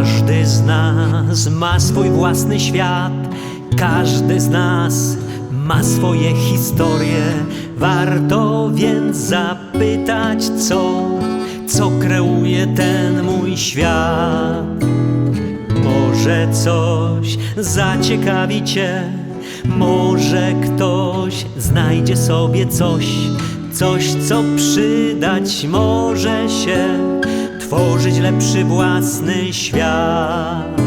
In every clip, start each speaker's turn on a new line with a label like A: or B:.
A: Każdy z nas ma swój własny świat, każdy z nas ma swoje historie. Warto więc zapytać, co, co kreuje ten mój świat. Może coś zaciekawi cię, może ktoś znajdzie sobie coś, coś co przydać może się, tworzyć lepszy własny świat.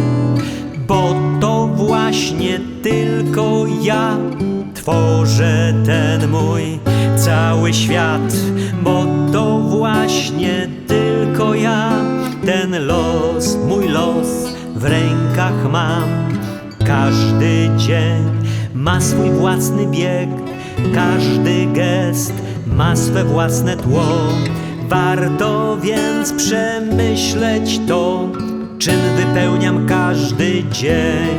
A: Bo to właśnie tylko ja tworzę ten mój cały świat, bo to właśnie tylko ja ten los, mój los w rękach mam. Każdy dzień ma swój własny bieg, każdy gest ma swe własne tło. Warto więc przemyśleć to, czym wypełniam każdy dzień.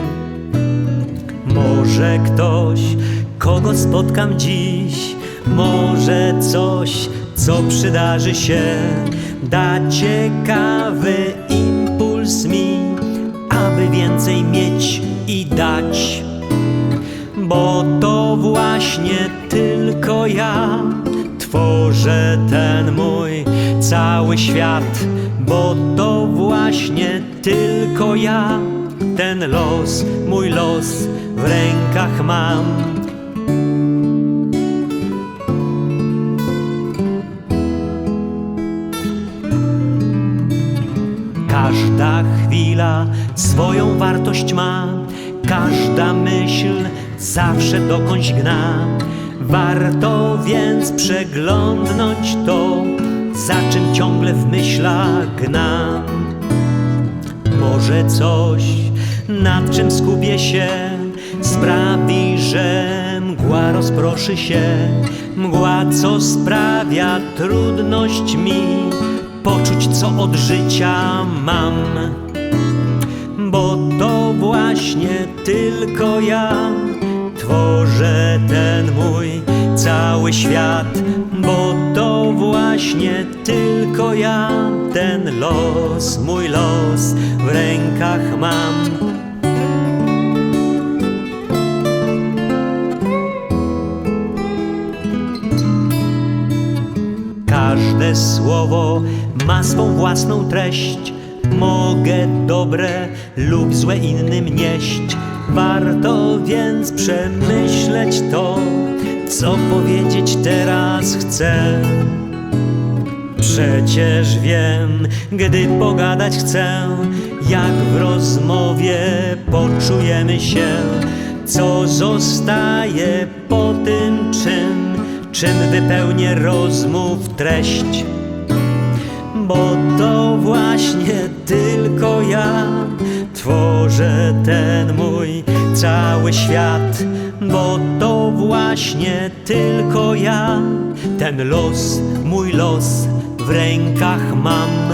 A: Może ktoś, kogo spotkam dziś, może coś, co przydarzy się, da ciekawy impuls mi, aby więcej mieć i dać. Bo to właśnie tylko ja tworzę ten mój cały świat, bo to właśnie tylko ja ten los, mój los w rękach mam. Każda chwila swoją wartość ma, każda myśl zawsze dokądś gna. Warto więc przeglądnąć to, za czym ciągle w myślach gnam. Może coś, nad czym skupię się, sprawi, że mgła rozproszy się. Mgła, co sprawia trudność mi, poczuć, co od życia mam. Bo to właśnie tylko ja tworzę ten mój cały świat, bo to właśnie tylko ja ten los, mój los w rękach mam. Każde słowo ma swą własną treść. Mogę dobre lub złe innym nieść. Warto więc przemyśleć to, co powiedzieć teraz chcę. Przecież wiem, gdy pogadać chcę, jak w rozmowie poczujemy się, co zostaje po tym, czym, czym wypełnię rozmów treść. Bo to właśnie tylko ja tworzę ten mój cały świat, bo to właśnie tylko ja ten los, mój los w rękach mam.